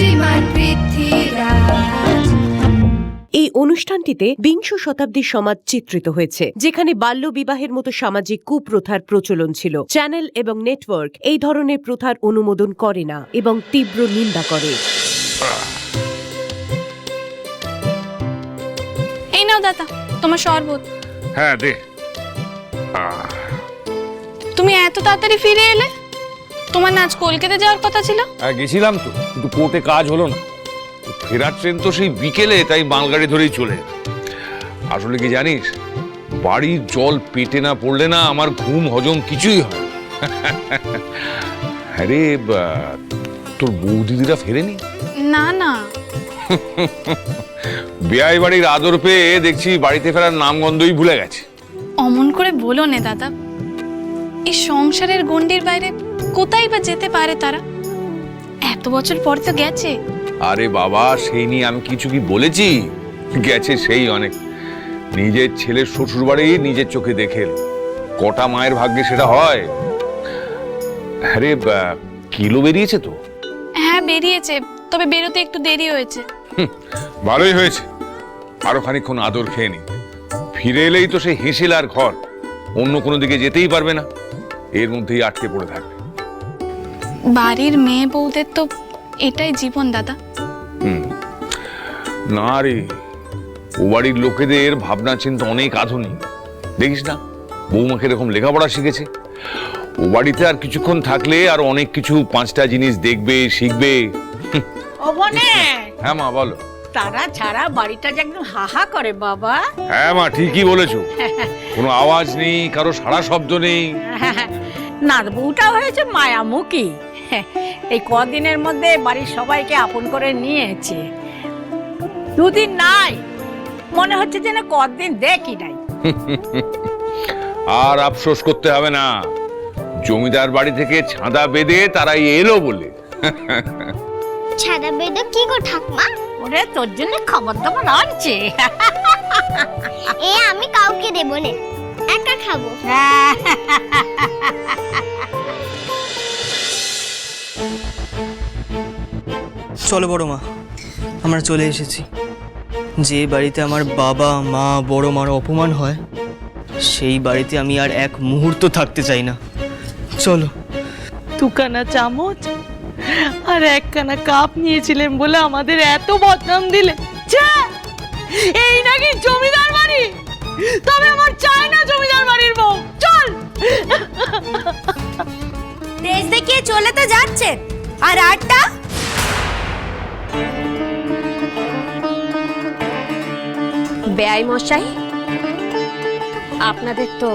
শ্রীমান পৃথ্বীরাজ। এই অনুষ্ঠানটিতে বিংশ শতাব্দীর সমাজ চিত্রিত হয়েছে যেখানে বাল্য বিবাহের মতো সামাজিক কুপ্রথার প্রচলন ছিল। চ্যানেল এবং নেটওয়ার্ক এই ধরনের প্রথার অনুমোদন করে না এবং তীব্র নিন্দা করে। এই নাও দাদা তোমার শরবত। হ্যাঁ দে। তুমি এত তাড়াতাড়ি ফিরে এলে? তোমার নাচ কলকাতা যাওয়ার কথা ছিল? হ্যাঁ গেছিলাম তো কিন্তু কোর্টে কাজ হলো না। ফেরার ট্রেন তো সেই বিকেলে তাই মালগাড়ি ধরেই চলে। আসলে কি জানিস বাড়ির জল পেটে না পড়লে না আমার ঘুম হজম কিছুই হয়। আরে বা, তোর বৌদিদিরা ফেরেনি? না না। বিয়াই বাড়ির আদর পেয়ে দেখছি বাড়িতে ফেরার নামগন্ধই ভুলে গেছে। অমন করে বলো নে দাদা এই সংসারের গণ্ডির বাইরে কোথায় বা যেতে পারে তারা? এত বছর পর তো গেছে। আরে বাবা সেই নিয়ে আমি কিছু কি বলেছি? গেছে সেই অনেক। নিজের ছেলের শ্বশুর বাড়ি নিজের চোখে দেখে কটা মায়ের ভাগ্যে সেটা হয়? আরে বা, কিলো বেরিয়েছে তো? হ্যাঁ বেরিয়েছে। তবে বেরোতে একটু দেরি হয়েছে। ভালোই হয়েছে। আরও খানিকক্ষণ আদর খেয়ে নি। ফিরে এলেই তো সে হেসেল আর ঘর। অন্য কোনো দিকে যেতেই পারবে না। এর মধ্যেই আটকে পড়ে থাকবে। বাড়ির মেয়ে বউদের তো এটাই জীবন দাদা। না রে ও বাড়ির লোকেদের ভাবনা চিন্তা অনেক আধুনিক। দেখিস না বৌমাকে এরকম লেখাপড়া শিখেছে। ও বাড়িতে আর কিছুক্ষণ থাকলে আর অনেক কিছু পাঁচটা জিনিস দেখবে শিখবে। হ্যাঁ মা বলো। তারা ছাড়া বাড়িটা যে একদম হাহা করে বাবা। হ্যাঁ মা ঠিকই বলেছ। কোনো আওয়াজ নেই কারও সারা শব্দ নেই। নাত বউটা হয়েছে মায়ামুখী। এই কদিনের মধ্যে বাড়ির সবাইকে আপন করে নিয়েছে। দুদিন নাই মনে হচ্ছে যেন কদিন দেখি নাই। আর আফসোস করতে হবে না জমিদার বাড়ি থেকে ছাঁদা বেঁধে তারাই এলো বলে। ছাদা বেদ কি গো ঠাকমা? ওরে তোর জন্য খাবার দাবার আনছে। এ আমি কাউকে দেব না একা খাব। চলো বড় মা আমরা চলে এসেছি। যে বাড়িতে আমার বাবা মা বড় মার অপমান হয় সেই বাড়িতে আমি আর এক মুহূর্ত থাকতে চাই না। চলো। দুখানা চামচ আর একখানা কাপ নিয়েছিলেন বলে আমাদের এত বদনাম দিলে। এই নাকি জমিদার বাড়ি? তবে আমার চাই না জমিদার বাড়ির বউ। চল! দেশ দেখিয়ে চলে তো যাচ্ছে আর আটটা? বেআই মশাই। আপনাদের তো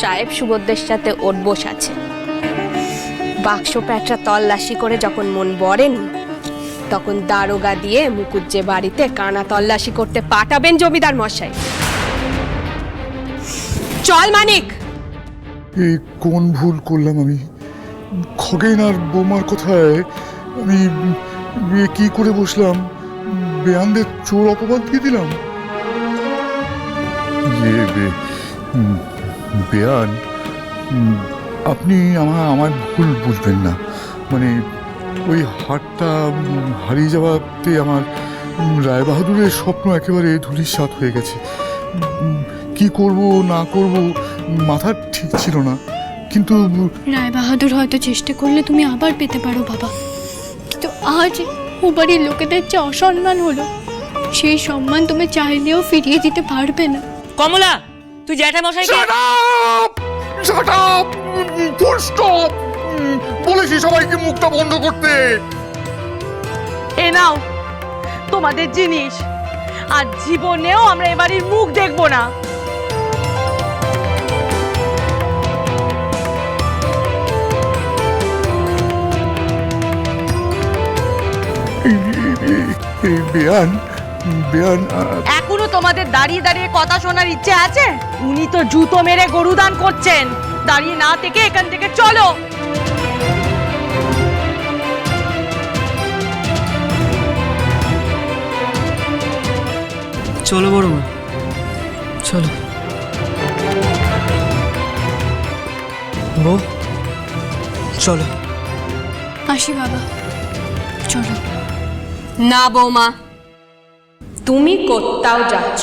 সাহেব সুবোধদের সাথে ওট বস আছে। বাক্স প্যাটরা তল্লাশি করে যখন মন বড়েনি তখন দারোগা দিয়ে মুকুজ্জে বাড়িতে কানা তল্লাশি করতে পাঠাবেন জমিদার মশাই। চল মানিক। এই কোন ভুল করলাম আমি? খগেন আর বোমার কোথায় আমি কি করে বসলাম? বেয়ানদের চোর অপবাদ দিয়ে দিলাম? বেয়ান আপনি আমার আমার ভুল বুঝবেন না। মানে ওই হাটটা হারিয়ে যাওয়াতে আমার রায়বাহাদুরের স্বপ্ন একেবারে ধূলিসাৎ হয়ে গেছে। কি করব, না করব, মাথা ঠিক ছিল না। কিন্তু রায় বাহাদুর হয়তো চেষ্টা করলে তুমি আবার পেতে পারো বাবা। কিন্তু আজ ও বাড়ির লোকেদের যে অসম্মান হলো, সেই সম্মান তুমি চাইলেও ফিরিয়ে দিতে পারবে না। কমলা তুই জ্যাঠা মশাইকে Shut up! Shut up! Full stop! উম, বলেছি সবাইকে মুখটা বন্ধ করতে এ নাও তোমাদের জিনিস আর জীবনেও আমরা এবারের মুখ দেখব না বেয়ান বেয়ান এখনও তোমাদের দাঁড়িয়ে দাঁড়িয়ে কথা শোনার ইচ্ছে আছে? উনি তো জুতো মেরে গরু দান করছেন। দাঁড়িয়ে না থেকে এখান থেকে চলো। চলো বড় মা চলো। বউ চলো। আসি বাবা। চলো। না বৌমা তুমি কোথাও যাচ্ছ।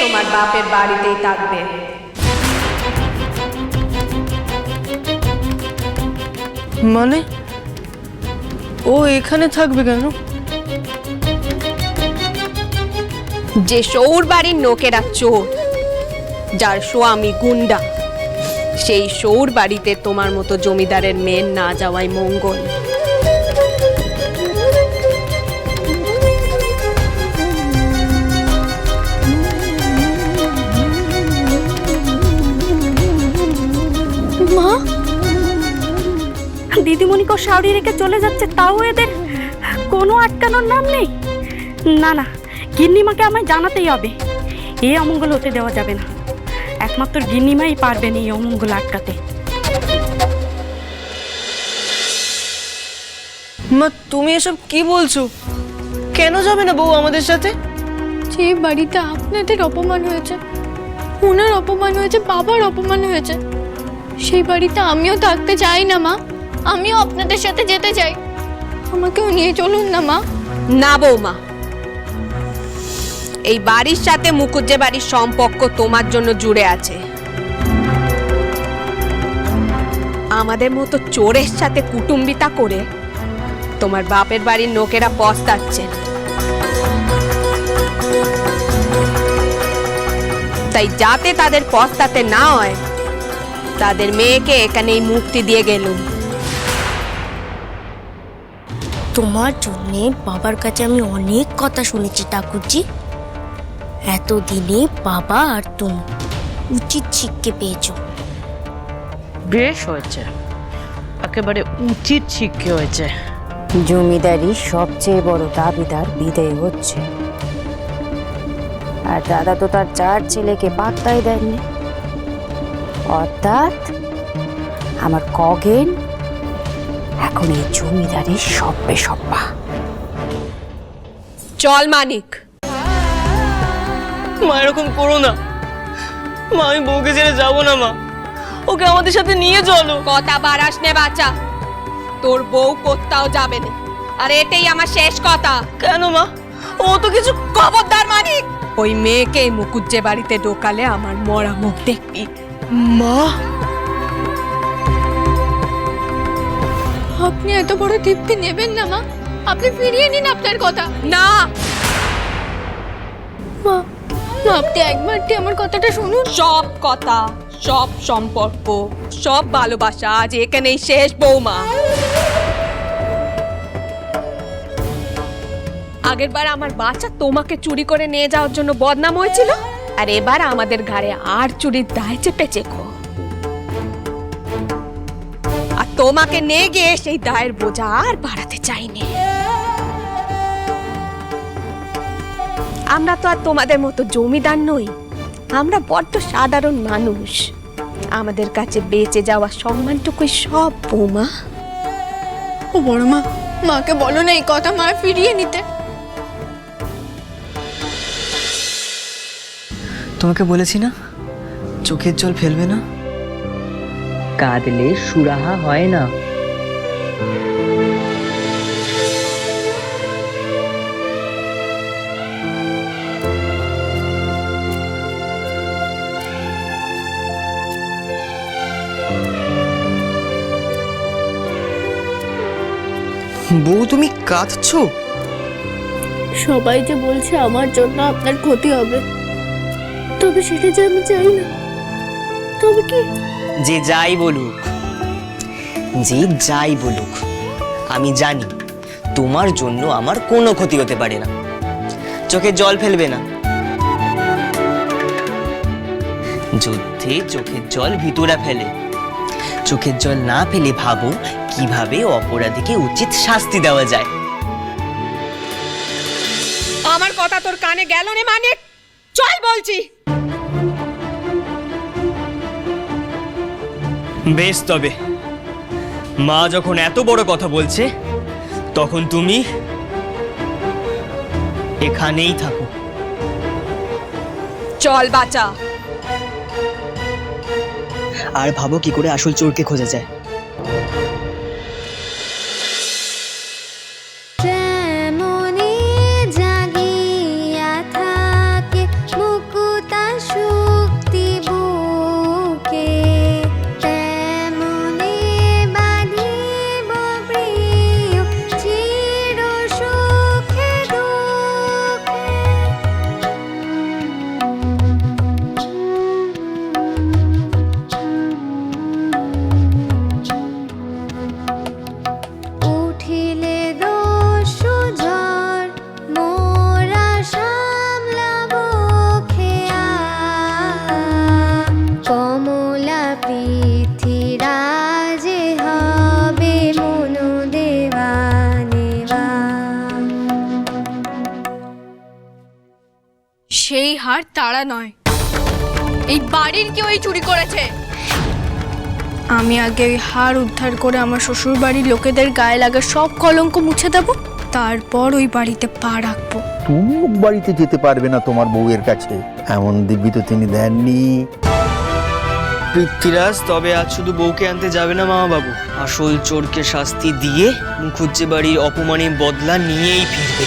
তোমার বাপের বাড়িতেই থাকবে। মানে? ও এখানে থাকবে কেন? যে সৌর বাড়ির লোকেরা চোর যার স্বামী গুন্ডা সেই সৌর বাড়িতে তোমার মতো জমিদারের মেয়ের না যাওয়াই মঙ্গল। দিদিমণিকে শাড়ি রেখে চলে যাচ্ছে তাও এদের কোনো আটকানোর নাম নেই? না না গিন্নিমাকে আমায় জানাতেই হবে। এই অমঙ্গল হতে দেওয়া যাবে না। একমাত্র গিন্নিমাই পারবেন এই অমঙ্গল আটকাতে। মা তুমি এসব কি বলছো? কেন যাবে না বউ আমাদের সাথে? যে বাড়িতে আপনাদের অপমান হয়েছে ওনার অপমান হয়েছে বাবার অপমান হয়েছে সেই বাড়িতে আমিও থাকতে চাই না মা। আমিও আপনাদের সাথে যেতে চাই। আমাকেও নিয়ে চলুন না, মা। না বৌমা। এই বাড়ির সাথে মুকুজ্জে বাড়ির সম্পর্ক তোমার জন্য জুড়ে আছে। আমাদের মতো চোরের সাথে কুটুম্বিতা করে তোমার বাপের বাড়ির লোকেরা পস্তাচ্ছে। তাই যাতে তাদের পস্তাতে না হয়, তাদের মেয়েকে এখানেই মুক্তি দিয়ে গেলুম। তোমার জন্যে বাবার কাছে আমি অনেক কথা শুনেছি ঠাকুরজি। এতদিনে বাবা আর তুমি উচিত শিক্ষে পেয়েছ। বেশ হয়েছে। একেবারে উচিত শিক্ষা হয়েছে। জমিদারির সবচেয়ে বড় দাবিদার বিদায় হচ্ছে। আর দাদা তো তার চার ছেলেকে পাত্তাই দেননি। অর্থাৎ আমার কগেন এখন এই জমিদারির সব্বে সব্বা। চল মানিক। মা এরকম করো না। মা আমি বউকে ছেড়ে যাব না মা। ওকে আমাদের সাথে নিয়ে চলো। কথা বাড়াস নে বাচ্চা। তোর বউ কোথাও যাবে না। আর এটাই আমার শেষ কথা। কেন মা? ও তো কিছু খবরদার মানিক। ওই মেয়েকে মুকুজ্জে বাড়িতে ঢোকালে আমার মরা মুখ দেখবি। মা আপনি এত বড় তৃপ্তি নেবেন না মা। আপনি ফিরিয়ে নিন আপনার কথা। না। মা মা আপনি একবারটি আমার কথাটা শুনুন? সব কথা সব সম্পর্ক সব ভালোবাসা আজ এখানেই শেষ বৌমা। আগের বার আমার বাচ্চা তোমাকে চুরি করে নিয়ে যাওয়ার জন্য বদনাম হয়েছিল আর এবার আমাদের ঘাড়ে আর চুরির দায় চেপেছে গো তোমাকে নিয়ে গিয়ে সেই দায়ের বোঝা আর বাড়াতে চাইনি। আমরা তো আর তোমাদের মতো জমিদার নই। আমরা বড্ড সাধারণ মানুষ। আমাদের কাছে বেঁচে যাওয়া সম্মানটুকুই সব বৌমা। ও বড় মা মাকে বলো না এই কথা মা ফিরিয়ে নিতে। তোমাকে বলেছি না? চোখের জল ফেলবে না? কাঁদলে সুরাহা হয় না। বউ তুমি কাঁদছো? সবাই যে বলছে আমার জন্য আপনার ক্ষতি হবে তবে সেটা যে আমি চাই না। তবে কি যে যাই বলুক, যে যাই বলুক, আমি জানি তোমার জন্য আমার কোনো ক্ষতি হতে পারে না। চোখে জল ফেলবে না। যুদ্ধে চোখের জল ভিতরা ফেলে। চোখের জল না ফেলে ভাবো কীভাবে অপরাধীকে উচিত শাস্তি দেওয়া যায়। আমার কথা তোর কানে গেল নে মানে? চল বলছি। বেশ তবে মা যখন এত বড় কথা বলছে তখন তুমি এখানেই থাকো। চল বাঁচা। আর ভাবো কি করে আসল চোরকে খোঁজা যায়। আর তারা নয়। এই বাড়ির কেউ এই চুরি করেছে? আমি আগে ওই হার উদ্ধার করে আমার শ্বশুর বাড়ির লোকেদের গায়ে লাগা সব কলঙ্ক মুছে দেবো তারপর ওই বাড়িতে পা রাখব। তুমি বাড়িতে যেতে পারবে না তোমার বউয়ের কাছে। এমন দিব্যি তো তিনি দেননি। পৃথ্বীরাজ তবে আজ শুধু বউকে আনতে যাবে না মামা বাবু আসল চোরকে শাস্তি দিয়ে মুখুজ্জে বাড়ির অপমানের বদলা নিয়েই ফিরবে।